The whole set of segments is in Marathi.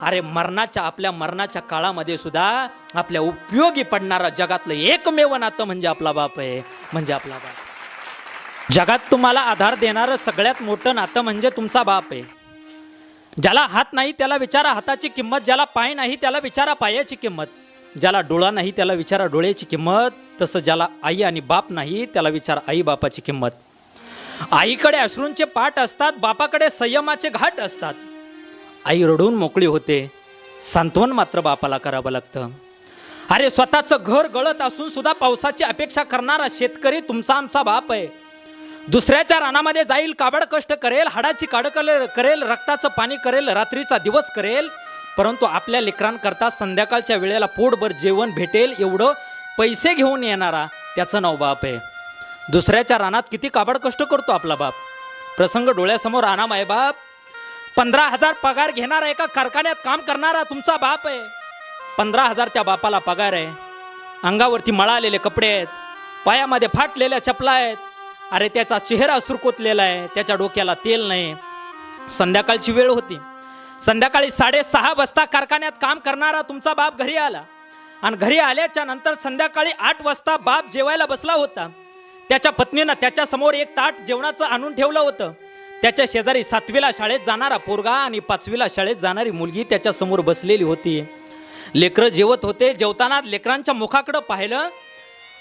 अरे मरणाच्या आपल्या मरणाच्या काळामध्ये सुद्धा आपल्या उपयोगी पडणारा जगातलं एकमेव नातं म्हणजे आपला बाप आहे म्हणजे आपला बाप. जगात तुम्हाला आधार देणारं सगळ्यात मोठं नातं म्हणजे तुमचा बाप आहे. ज्याला हात नाही त्याला विचारा हाताची किंमत ज्याला पाय नाही त्याला विचारा पायाची किंमत. ज्याला डोळा नाही त्याला विचारा डोळ्याची किंमत तसं ज्याला आई आणि बाप नाही त्याला विचारा आई बापाची किंमत. आईकडे अश्रूंचे पाठ असतात बापाकडे संयमाचे घाट असतात. आई रडून मोकळी होते. सांत्वन मात्र बापाला करावं लागतं. अरे स्वतःचं घर गळत असून सुद्धा पावसाची अपेक्षा करणारा शेतकरी तुमचा आमचा बाप आहे. दुसऱ्याच्या रानामध्ये जाईल काबड कष्ट करेल हाडाची काडकल करेल करेल रक्ताचं पाणी करेल रात्रीचा दिवस करेल. परंतु आपल्या लेकरांकरता संध्याकाळच्या वेळेला पोटभर जेवण भेटेल एवढं पैसे घेऊन येणारा त्याचं नाव बाप आहे. दुसऱ्याच्या रानात किती काबड कष्ट करतो आपला बाप. प्रसंग डोळ्यासमोर आणा माय बाप पंधरा हजार पगार घेणारा का कारखान्यात काम करणारा तुमचा बाप आहे. पंधरा हजार त्या बापाला पगार आहे. अंगावरती मळालेले कपडे आहेत. पायामध्ये फाटलेल्या चपला आहेत. अरे त्याचा चेहरा सुरकुतलेला आहे. त्याच्या डोक्याला तेल नाही. संध्याकाळची वेळ होती. संध्याकाळी साडेसहा वाजता कारखान्यात काम करणारा तुमचा बाप घरी आला. आणि घरी आल्याच्यानंतर संध्याकाळी आठ वाजता बाप जेवायला बसला होता. त्याच्या पत्नीनं त्याच्यासमोर एक ताट जेवणाचं आणून ठेवलं होतं. त्याच्या शेजारी सातवीला शाळेत जाणारा पोरगा आणि पाचवीला शाळेत जाणारी मुलगी त्याच्यासमोर बसलेली होती. लेकरं जेवत होते जेवताना लेकरांच्या मुखाकडं पाहिलं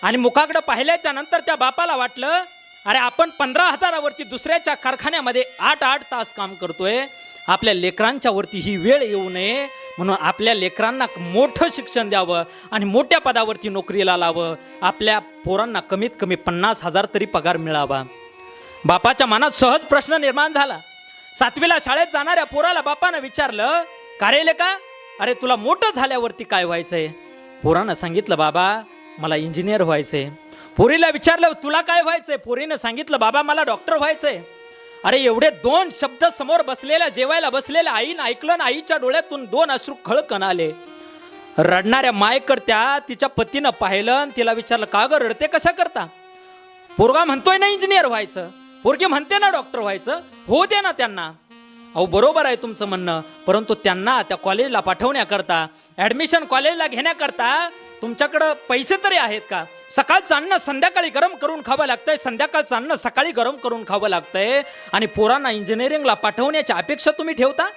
आणि मुखाकडं पाहिल्याच्या नंतर त्या बापाला वाटलं अरे आपण पंधरा हजारावरती दुसऱ्याच्या कारखान्यामध्ये आठ आठ तास काम करतोय. आपल्या लेकरांच्या वरती ही वेळ येऊ नये. म्हणून आपल्या लेकरांना मोठं शिक्षण द्यावं आणि मोठ्या पदावरती नोकरीला लावं. आपल्या पोरांना कमीत कमी पन्नास हजार तरी पगार मिळावा. बापाच्या मनात सहज प्रश्न निर्माण झाला. सातवीला शाळेत जाणाऱ्या पोराला बापानं विचारलं कारेले का अरे तुला मोठं झाल्यावरती काय व्हायचंय? पोरानं सांगितलं बाबा मला इंजिनियर व्हायचंय. पोरीला विचारलं तुला काय व्हायचंय? पोरीनं सांगितलं बाबा मला डॉक्टर व्हायचंय. अरे एवढे दोन शब्द समोर बसलेल्या जेवायला बसलेल्या आईनं ऐकलं ना आईच्या डोळ्यातून दोन अश्रू खळकण आले. रडणाऱ्या मायकर्त्या तिच्या पतीनं पाहिलं आणि तिला विचारलं का ग रडते? कशा करता? पोरगा म्हणतोय ना इंजिनियर व्हायचं. पोरगी म्हणते ना डॉक्टर व्हायचं हो दे ना त्यांना. अहो बरोबर आहे तुमचं म्हणणं परंतु त्यांना त्या कॉलेजला पाठवण्याकरता ॲडमिशन कॉलेजला घेण्याकरता तुमच्याकडं पैसे तरी आहेत का? सकाळचं अन्न संध्याकाळी गरम करून खावं लागतंय संध्याकाळचं अन्न सकाळी गरम करून खावं लागतंय आणि पोरांना इंजिनिअरिंगला पाठवण्याची अपेक्षा तुम्ही ठेवता?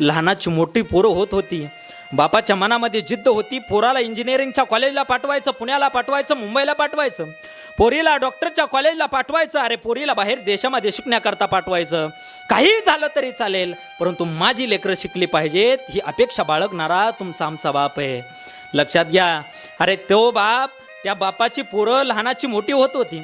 लहानाची मोठी पोरं होत होती. बापाच्या मनामध्ये जिद्द होती पोराला इंजिनिअरिंगच्या कॉलेजला पाठवायचं पुण्याला पाठवायचं मुंबईला पाठवायचं. पोरीला डॉक्टरच्या कॉलेजला पाठवायचं अरे पोरीला बाहेर देशामध्ये शिकण्याकरता पाठवायचं. काही झालं तरी चालेल परंतु माझी लेकरं शिकली पाहिजेत ही अपेक्षा बाळगणारा तुमचा आमचा बाप आहे. लक्षात घ्या अरे तो बाप त्या बापाची पोरं लहानाची मोठी होत होती.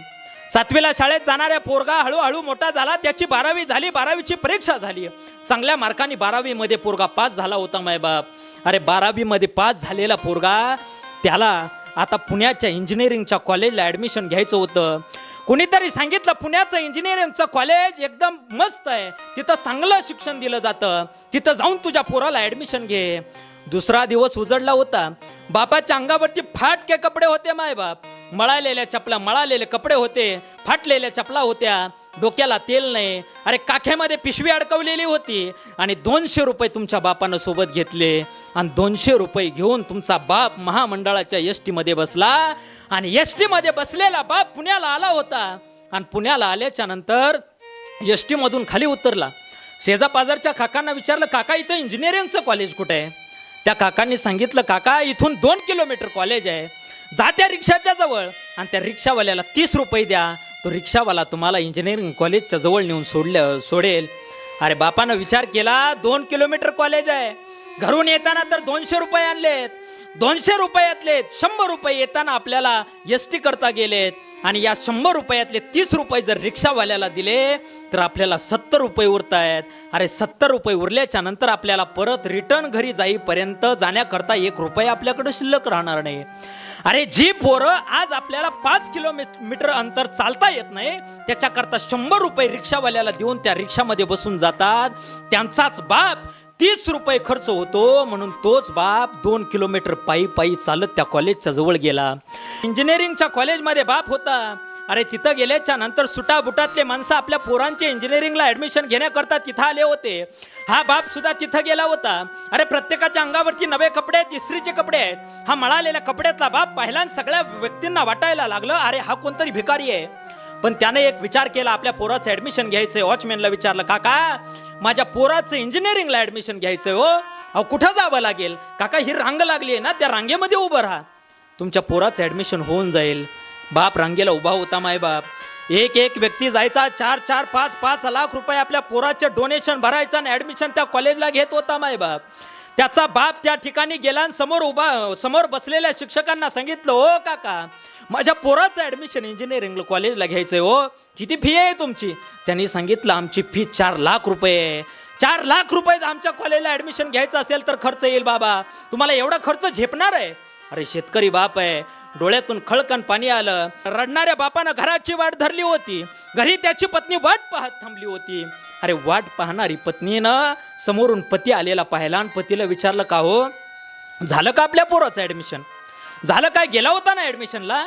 सातवीला शाळेत जाणाऱ्या पोरगा हळूहळू मोठा झाला त्याची बारावी झाली बारावीची परीक्षा झाली. चांगल्या मार्काने बारावीमध्ये पोरगा पास झाला होता माय बाप. अरे बारावीमध्ये पास झालेला पोरगा त्याला आता पुण्याच्या इंजिनिअरिंगच्या कॉलेजला ॲडमिशन घ्यायचं होतं. कुणीतरी सांगितलं पुण्याचं इंजिनिअरिंगचं कॉलेज एकदम मस्त आहे. तिथं चांगलं शिक्षण दिलं जातं. तिथं जाऊन तुझ्या पोराला ॲडमिशन घे. दुसरा दिवस उजडला होता. बापाच्या अंगावरती फाटके कपडे होते माय बाप. मळालेल्या चपला मळालेले कपडे होते. फाटलेल्या चपला होत्या. डोक्याला तेल नाही. अरे काखेमध्ये पिशवी अडकवलेली होती. आणि दोनशे रुपये तुमच्या बापानं सोबत घेतले. आणि दोनशे रुपये घेऊन तुमचा बाप महामंडळाच्या एस टीमध्ये बसला. आणि एस टीमध्ये बसलेला बाप पुण्याला आला होता. आणि पुण्याला आल्याच्यानंतर एस टीमधून खाली उतरला. शेजापाजारच्या काकांना विचारलं काका इथं इंजिनिअरिंगचं कॉलेज कुठे आहे? त्या काकांनी सांगितलं काका इथून दोन किलोमीटर कॉलेज आहे. जा त्या रिक्षाच्या जवळ आणि त्या रिक्षावाल्याला तीस रुपये द्या. तो रिक्षावाला तुम्हाला इंजिनिअरिंग कॉलेजच्या जवळ नेऊन सोडल्या सोडेल. अरे बापानं विचार केला दोन किलोमीटर कॉलेज आहे. घरून येताना तर दोनशे रुपये आणलेत. दोनशे रुपयातले शंभर रुपये येताना आपल्याला एस टी करता गेलेत. आणि या शंभर रुपयातले तीस रुपये जर रिक्षावाल्याला दिले तर आपल्याला सत्तर रुपये उरत आहेत अरे सत्तर रुपये उरल्याच्या नंतर आपल्याला परत रिटर्न घरी जाईपर्यंत जाण्याकरता एक रुपये आपल्याकडे शिल्लक राहणार नाही. अरे जी पोरं आज आपल्याला पाच किलोमीटर अंतर चालता येत नाही त्याच्याकरता शंभर रुपये रिक्षावाल्याला देऊन त्या रिक्षामध्ये बसून जातात. त्यांचाच बाप तीस रुपये खर्च होतो म्हणून तोच बाप दोन किलोमीटर पायी पायी चालत त्या कॉलेजच्या जवळ गेला. इंजिनिअरिंगच्या कॉलेजमध्ये बाप होता. अरे तिथं गेल्याच्यानंतर सुटा बुटातले माणसं आपल्या पोरांचे इंजिनिअरिंगला ऍडमिशन घेण्याकरता तिथं आले होते. हा बाप सुद्धा तिथं गेला होता. अरे प्रत्येकाच्या अंगावरती नवे कपडे आहेत इस्त्रीचे कपडे आहेत. हा मळालेल्या कपड्यातला बाप पहिल्यांदा सगळ्या व्यक्तींना वाटायला लागलं अरे हा कोणतरी भिकारी आहे. पण त्याने एक विचार केला आपल्या पोराचं ऍडमिशन घ्यायचंय. वॉचमॅनला विचारलं काका माझ्या पोराचं इंजिनिअरिंगला ऍडमिशन घ्यायचंय हो. अहो कुठं जावं लागेल? काका ही रांग लागली आहे ना त्या रांगेमध्ये उभं राहा. तुमच्या पोराचं ऍडमिशन होऊन जाईल. बाप रांगेला उभा होता माय बाप. एक एक व्यक्ती जायचा चार चार पाच पाच लाख रुपये आपल्या पोराचे डोनेशन भरायचं आणि ऍडमिशन त्या कॉलेजला घेत होता माय बाप. त्याचा बाप त्या ठिकाणी गेला आणि समोर उभा समोर बसलेल्या शिक्षकांना सांगितलं हो काका माझ्या पोराचं ऍडमिशन इंजिनिअरिंग कॉलेजला घ्यायचंय हो. किती फी आहे तुमची? त्यांनी सांगितलं आमची फी चार लाख रुपये आहे. चार लाख रुपये आमच्या कॉलेजला ऍडमिशन घ्यायचं असेल तर खर्च येईल बाबा. तुम्हाला एवढा खर्च झेपणार आहे? अरे शेतकरी बाप आहे. डोळ्यातून खळकण पाणी आलं. रडणाऱ्या बापानं घराची वाट धरली होती. घरी त्याची पत्नी वाट पाहत थांबली होती. अरे वाट पाहणारी पत्नीनं समोरून पती आलेला पाहिला आणि पतीला विचारलं का हो? झालं का आपल्या पोराचं ऍडमिशन झालं काय? गेला होता ना ऍडमिशनला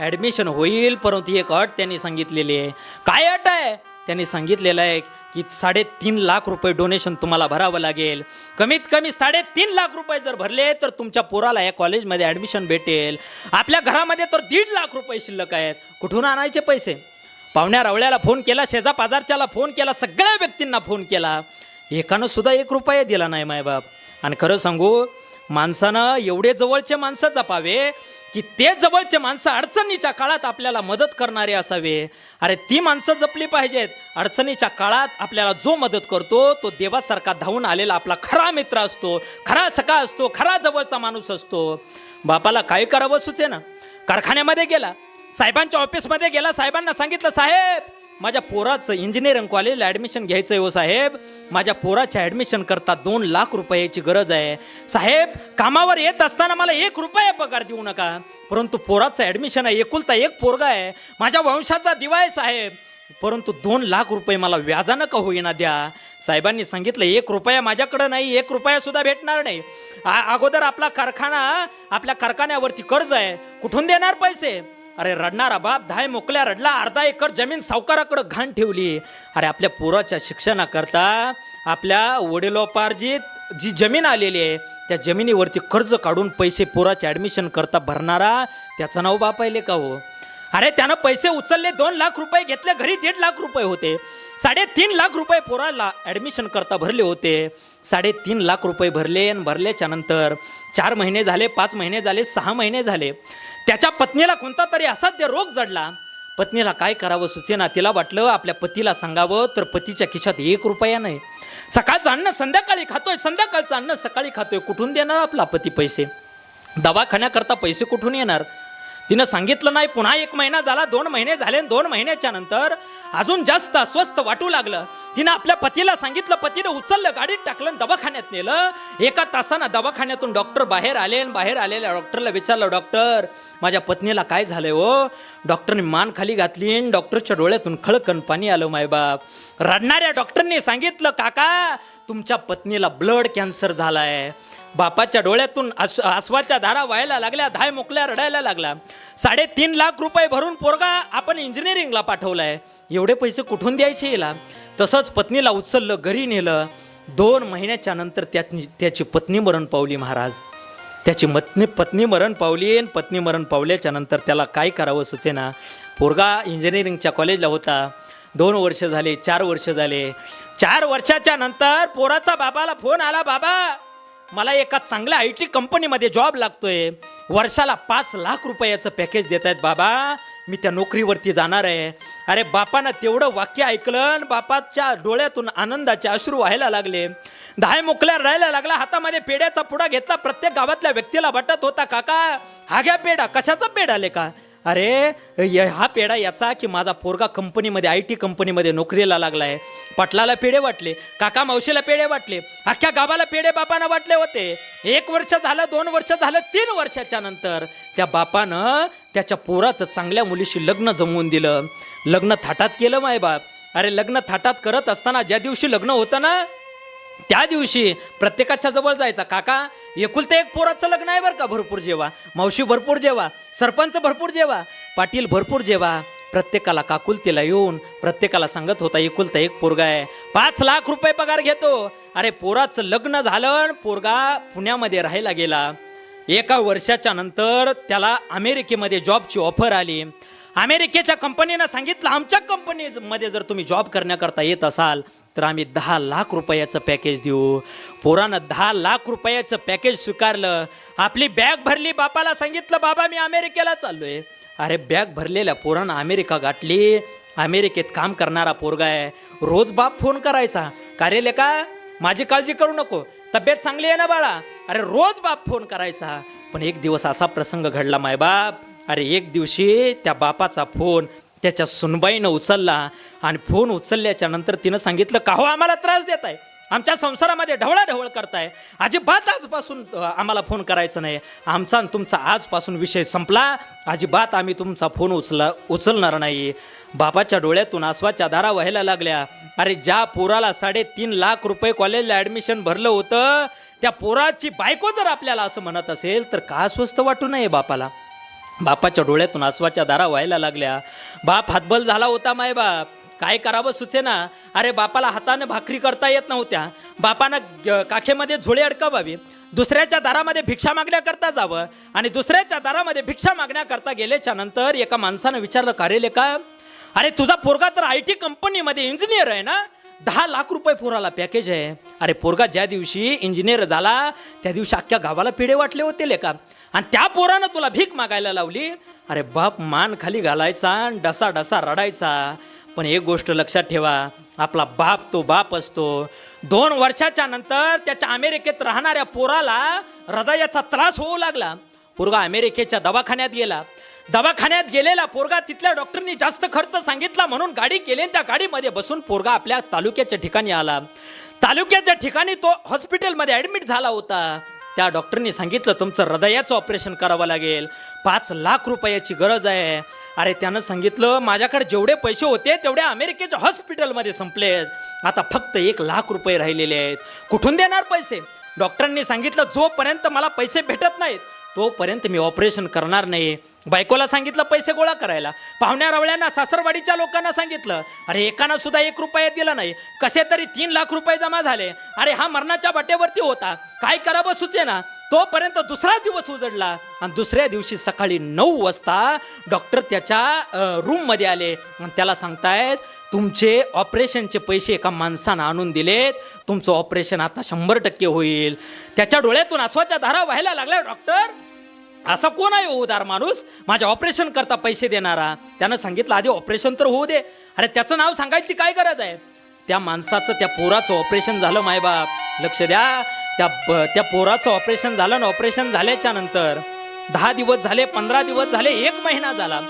ऍडमिशन होईल परंतु एक अट त्यांनी सांगितलेली आहे. काय अट आहे? त्यांनी सांगितलेलं आहे की साडेतीन लाख रुपये डोनेशन तुम्हाला भरावं लागेल. कमीत कमी साडेतीन लाख रुपये जर भरले तर तुमच्या पोराला या कॉलेजमध्ये ॲडमिशन भेटेल. आपल्या घरामध्ये तर दीड लाख रुपये शिल्लक आहेत. कुठून आणायचे पैसे? पाहुण्या रवळ्याला फोन केला शेजा पाजारच्याला फोन केला सगळ्या व्यक्तींना फोन केला. एकानं सुद्धा एक रुपया दिला नाही मायबाप. आणि खरं सांगू माणसानं एवढे जवळचे माणसं जपावे की ते जवळचे माणसं अडचणीच्या काळात आपल्याला मदत करणारे असावे. अरे ती माणसं जपली पाहिजेत. अडचणीच्या काळात आपल्याला जो मदत करतो तो देवासारखा धावून आलेला आपला खरा मित्र असतो. खरा सखा असतो खरा जवळचा माणूस असतो. बापाला काय करावं सुचे ना कारखान्यामध्ये गेला. साहेबांच्या ऑफिसमध्ये गेला. साहेबांना सांगितलं साहेब माझ्या पोराचं इंजिनिअरिंग कॉलेजला ॲडमिशन घ्यायचं आहे हो साहेब. माझ्या पोराच्या ॲडमिशन करता दोन लाख रुपयाची गरज आहे. साहेब कामावर येत असताना मला एक रुपया पगार देऊ नका. परंतु पोराचं ॲडमिशन आहे एकुलता एक पोरगा आहे. माझ्या वंशाचा दिवा आहे साहेब. परंतु दोन लाख रुपये मला व्याजानं का होईना द्या? साहेबांनी सांगितलं एक रुपया माझ्याकडं नाही एक रुपया सुद्धा भेटणार नाही. अगोदर आपला कारखाना आपल्या कारखान्यावरती कर्ज आहे. कुठून देणार पैसे? अरे रडणारा बाप धाय मोकल्या रडला अर्धा एकर जमीन सावकाराकडे घाण ठेवली. अरे आपल्या पोराच्या शिक्षणाकरता आपल्या वडिलोपार्जित जी जमीन आलेली आहे त्या जमिनीवरती कर्ज काढून पैसे पोराचे ॲडमिशन करता भरणारा त्याचं नाव बाप आहे का हो. अरे त्यानं पैसे उचलले दोन लाख रुपये घेतले घरी दीड लाख रुपये होते. साडेतीन लाख रुपये पोराला ॲडमिशन करता भरले होते. साडेतीन लाख रुपये भरले आणि भरल्याच्या नंतर चार महिने झाले पाच महिने झाले सहा महिने झाले. त्याच्या पत्नीला कोणता तरी असाध्य रोग जडला. पत्नीला काय करावं सुचेना तिला वाटलं आपल्या पतीला सांगावं तर पतीच्या खिशात एक रुपया नाही. सकाळचं अन्न संध्याकाळी खातोय संध्याकाळचं अन्न सकाळी खातोय कुठून देणार आपला पती पैसे? दवाखान्याकरता पैसे कुठून येणार? तिनं सांगितलं नाही पुन्हा एक महिना झाला दोन महिने झाले दोन महिन्याच्या नंतर अजून जास्त अस्वस्थ वाटू लागलं. तिनं आपल्या पतीला सांगितलं पतीनं उचललं गाडीत टाकलं दवाखान्यात नेलं. एका तासानं दवाखान्यातून डॉक्टर बाहेर आले बाहेर आलेल्या डॉक्टरला विचारलं डॉक्टर माझ्या पत्नीला काय झालंय हो? डॉक्टरने मान खाली घातली आणि डॉक्टरच्या डोळ्यातून खळकण पाणी आलं मायबाप रडणाऱ्या डॉक्टरने सांगितलं काका तुमच्या पत्नीला ब्लड कॅन्सर झालाय. बापाच्या डोळ्यातून आस आसवाच्या धारा व्हायला लागल्या धाय मोकल्या रडायला लागला साडेतीन लाख रुपये भरून पोरगा आपण इंजिनिअरिंगला पाठवलाय. एवढे पैसे कुठून द्यायचे याला तसंच पत्नीला उचललं घरी नेलं. दोन महिन्याच्या नंतर त्याची त्याची पत्नी मरण पावली महाराज. त्याची मत्नी पत्नी मरण पावली आणि पत्नी मरण पावल्याच्या नंतर त्याला काय करावं सुचेना? पोरगा इंजिनिअरिंगच्या कॉलेजला होता. दोन वर्ष झाले चार वर्ष झाले. चार वर्षाच्या नंतर पोराचा बाबाला फोन आला बाबा मला एका चांगल्या आय टी कंपनीमध्ये जॉब लागतोय. वर्षाला पाच लाख रुपयाचं पॅकेज देत आहेत बाबा. मी त्या नोकरीवरती जाणार आहे. अरे बापानं तेवढं वाक्य ऐकलं आणि बापाच्या डोळ्यातून आनंदाचे अश्रू व्हायला लागले. दहा मोकल्या राहायला लागला हातामध्ये पेड्याचा पुडा घेतला प्रत्येक गावातल्या व्यक्तीला वाटत होता काका हा घ्या पेढा कशाचा पेढा आले का? अरे हा पेढा याचा की माझा पोरगा कंपनीमध्ये आय टी कंपनीमध्ये नोकरीला लागलाय. पटलाला पेढे वाटले काका मावशीला पेढे वाटले अख्ख्या गावाला पेढे बापानं वाटले होते. एक वर्ष झालं दोन वर्ष झालं तीन वर्षाच्या नंतर त्या बापानं त्याच्या पोराचं चांगल्या मुलीशी लग्न जमवून दिलं. लग्न थाटात केलं माय बाप. अरे लग्न थाटात करत असताना ज्या दिवशी लग्न होतं ना त्या दिवशी प्रत्येकाच्या जवळ जायचा. काका एकुलते एक पोराचं लग्न आहे बरं का भरपूर जेवा. मावशी भरपूर जेवा सरपंच भरपूर जेवा पाटील भरपूर जेवा. प्रत्येकाला काकुलतीला येऊन प्रत्येकाला सांगत होता एकुलता एक पोरगा आहे. पाच लाख रुपये पगार घेतो. अरे पोराचं लग्न झालं पोरगा पुण्यामध्ये राहायला गेला. एका वर्षाच्या नंतर त्याला अमेरिकेमध्ये जॉबची ऑफर आली. अमेरिकेच्या कंपनीनं सांगितलं आमच्या कंपनीमध्ये जर तुम्ही जॉब करण्याकरता येत असाल तर आम्ही दहा लाख रुपयाचं पॅकेज देऊ. पोरानं दहा लाख रुपयाचं पॅकेज स्वीकारलं. आपली बॅग भरली बापाला सांगितलं बाबा मी अमेरिकेला चाललोय. अरे बॅग भरलेल्या पोरानं अमेरिका गाठली. अमेरिकेत काम करणारा पोरगा आहे. रोज बाप फोन करायचा कार्यालय का माझी काळजी करू नको. तब्येत चांगली आहे ना बाळा? अरे रोज बाप फोन करायचा. पण एक दिवस असा प्रसंग घडला मायबाप अरे एक दिवशी त्या बापाचा फोन त्याच्या सुनबाईनं उचलला आणि फोन उचलल्याच्या नंतर तिनं सांगितलं का हो आम्हाला त्रास देत आहे आमच्या संसारामध्ये ढवळाढवळ करताय. अजिबात आजपासून आम्हाला फोन करायचा नाही. आमचा आणि तुमचा आजपासून विषय संपला. अजिबात आम्ही तुमचा फोन उचला उचलणार नाही. बापाच्या डोळ्यातून आसवाच्या दारा व्हायला लागल्या. अरे ज्या पोराला साडेतीन लाख रुपये कॉलेजला ॲडमिशन भरलं होतं त्या पोराची बायको जर आपल्याला असं म्हणत असेल तर का स्वस्त वाटू नये बापाला? बापाच्या डोळ्यातून आसवाच्या दारा व्हायला लागल्या. बाप हातबल झाला होता माय बाप. काय करावं सुचेना. अरे बापाला हाताने भाकरी करता येत नव्हत्या. बापानं ग- काखेमध्ये झोळे अडकावावी. दुसऱ्याच्या दारामध्ये भिक्षा मागण्याकरता जावं. आणि दुसऱ्याच्या दारामध्ये भिक्षा मागण्याकरता गेल्याच्यानंतर एका माणसानं विचारलं कारेले का अरे तुझा पोरगा तर आय टी कंपनीमध्ये इंजिनियर आहे ना? दहा लाख रुपये पोराला पॅकेज आहे. अरे पोरगा ज्या दिवशी इंजिनियर झाला त्या दिवशी अख्ख्या गावाला पिढे वाटले होते लेका. आणि त्या पोरानं तुला भीक मागायला लावली? अरे बाप मान खाली घालायचा आणि डसा डसा रडायचा. पण एक गोष्ट लक्षात ठेवा आपला बाप तो बाप असतो. दोन वर्षाच्या नंतर त्याच्या अमेरिकेत राहणाऱ्या पोराला हृदयाचा त्रास होऊ लागला. पोरगा अमेरिकेच्या दवाखान्यात गेला. दवाखान्यात गेलेला पोरगा तिथल्या डॉक्टरनी जास्त खर्च सांगितला म्हणून गाडी केली आणि त्या गाडीमध्ये बसून पोरगा आपल्या तालुक्याच्या ठिकाणी आला. तालुक्याच्या ठिकाणी तो हॉस्पिटलमध्ये ॲडमिट झाला होता. त्या डॉक्टरनी सांगितलं तुमचं हृदयाचं ऑपरेशन करावं लागेल. पाच लाख रुपयाची गरज आहे. अरे त्यानं सांगितलं माझ्याकडे जेवढे पैसे होते तेवढे अमेरिकेच्या हॉस्पिटलमध्ये संपलेत. आता फक्त एक लाख रुपये राहिलेले आहेत. कुठून देणार पैसे? डॉक्टरांनी सांगितलं जोपर्यंत मला पैसे भेटत नाहीत तोपर्यंत मी ऑपरेशन करणार नाही. बायकोला सांगितलं पैसे गोळा करायला. पाहुण्या रवळ्यांना सासरवाडीच्या लोकांना सांगितलं. अरे एकानं सुद्धा एक रुपया दिला नाही. कसे तरी तीन लाख रुपये जमा झाले. अरे हा मरणाच्या वाटेवरती होता. काय करावं सुचे ना तोपर्यंत दुसरा दिवस उजडला. आणि दुसऱ्या दिवशी सकाळी नऊ वाजता डॉक्टर त्याच्या रूममध्ये आले. आणि त्याला सांगतायत तुमचे ऑपरेशनचे पैसे एका माणसानं आणून दिलेत. तुमचं ऑपरेशन आता शंभर टक्के होईल. त्याच्या डोळ्यातून आसवाच्या धारा व्हायला लागल्या डॉक्टर असा कोण आहे हो उदार माणूस? माझ्या ऑपरेशन करता पैसे देणारा. त्यानं सांगितलं आधी ऑपरेशन तर होऊ दे. अरे त्याचं नाव सांगायची काय गरज आहे? त्या माणसाचं त्या पोराचं ऑपरेशन झालं मायबाप लक्ष द्या. त्या ब- त्या पोराचं ऑपरेशन झालं ना ऑपरेशन झाल्याच्यानंतर दहा दिवस झाले पंधरा दिवस झाले एक महिना झाला.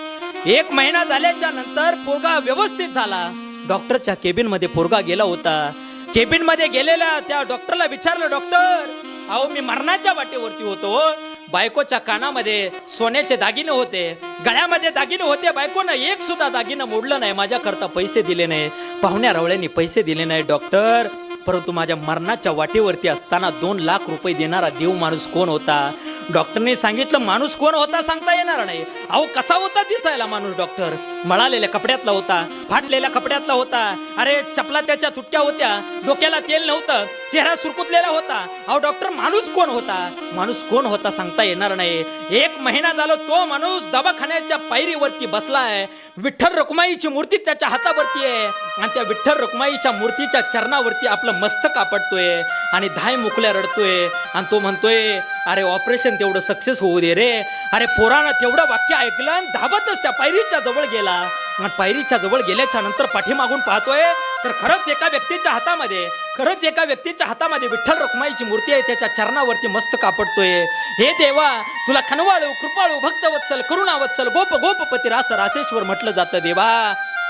एक महिना झाल्याच्यानंतर पोरगा व्यवस्थित झाला. डॉक्टरच्या केबिनमध्ये पोरगा गेला होता. केबिनमध्ये त्या डॉक्टरला विचारलं डॉक्टर अहो मी मरणाच्या वाटेवरती होतो. बायकोच्या कानामध्ये सोन्याचे दागिने होते. गळ्यामध्ये दागिने होते. बायकोनं एक सुद्धा दागिनं मोडलं नाही. माझ्याकरता पैसे दिले नाही. पाहुण्या रवळ्यांनी पैसे दिले नाही डॉक्टर. परंतु माझ्या मरणाच्या वाटेवरती असताना दोन लाख रुपये देणारा देव माणूस कोण होता? डॉक्टरने सांगितलं माणूस कोण होता सांगता येणार नाही. अहो कसा होता दिसायला माणूस डॉक्टर? मळालेल्या कपड्यातला होता फाटलेल्या कपड्यातला होता. अरे चपला त्याच्या तुटक्या होत्या डोक्याला तेल नव्हतं चेहरा सुरकुतलेला होता. अहो डॉक्टर माणूस कोण होता? माणूस कोण होता सांगता येणार नाही. एक महिना झालो तो माणूस दवाखान्याच्या पायरीवरती बसलाय. विठ्ठल रुक्माईची मूर्ती त्याच्या हातावरती आहे. आणि त्या विठ्ठल रुक्माईच्या मूर्तीच्या चरणावरती आपलं मस्तक आपटतोय. आणि धाय मुकल्या रडतोय. आणि तो म्हणतोय अरे ऑपरेशन तेवढं सक्सेस होऊ दे रे. अरे पोरानं तेवढं वाक्य ऐकलं आणि धावतच त्या पायरीच्या जवळ गेला. आणि पायरीच्या जवळ गेल्याच्यानंतर पाठीमागून पाहतोय तर खरंच एका व्यक्तीच्या हातामध्ये खरंच एका व्यक्तीच्या हातामध्ये विठ्ठल रखुमाईची मूर्ती आहे त्याच्या चरणावरती मस्त कापडतोय. हे देवा तुला खनवाळू कृपाळू भक्तवत्सल करुणावत्सल गोप गोपपती रास रासेश्वर म्हटलं जातं देवा.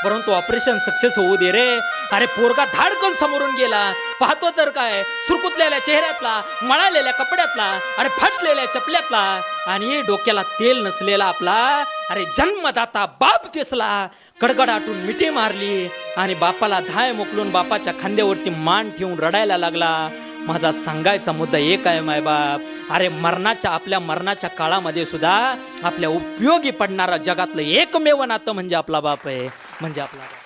परंतु ऑपरेशन सक्सेस होऊ दे रे. अरे पोरगा धाडकन समोरून गेला. पाहतो तर काय सुरकुतलेल्या चेहऱ्यातला मळालेल्या कपड्यातला अरे फाटलेल्या चपल्यातला. आणि डोक्याला तेल नसलेला आपला अरे जन्मदाता बाप दिसला कडकडाटून मिठी मारली आणि बापाला धाय मोकलून बापाच्या खांद्यावरती मान ठेवून रडायला लागला. माझा सांगायचा मुद्दा एक आहे मायबाप अरे मरणाच्या आपल्या मरणाच्या काळामध्ये सुद्धा आपल्या उपयोगी पडणारा जगातलं एकमेव नातं म्हणजे आपला बाप आहे म्हणजे आपला बाप.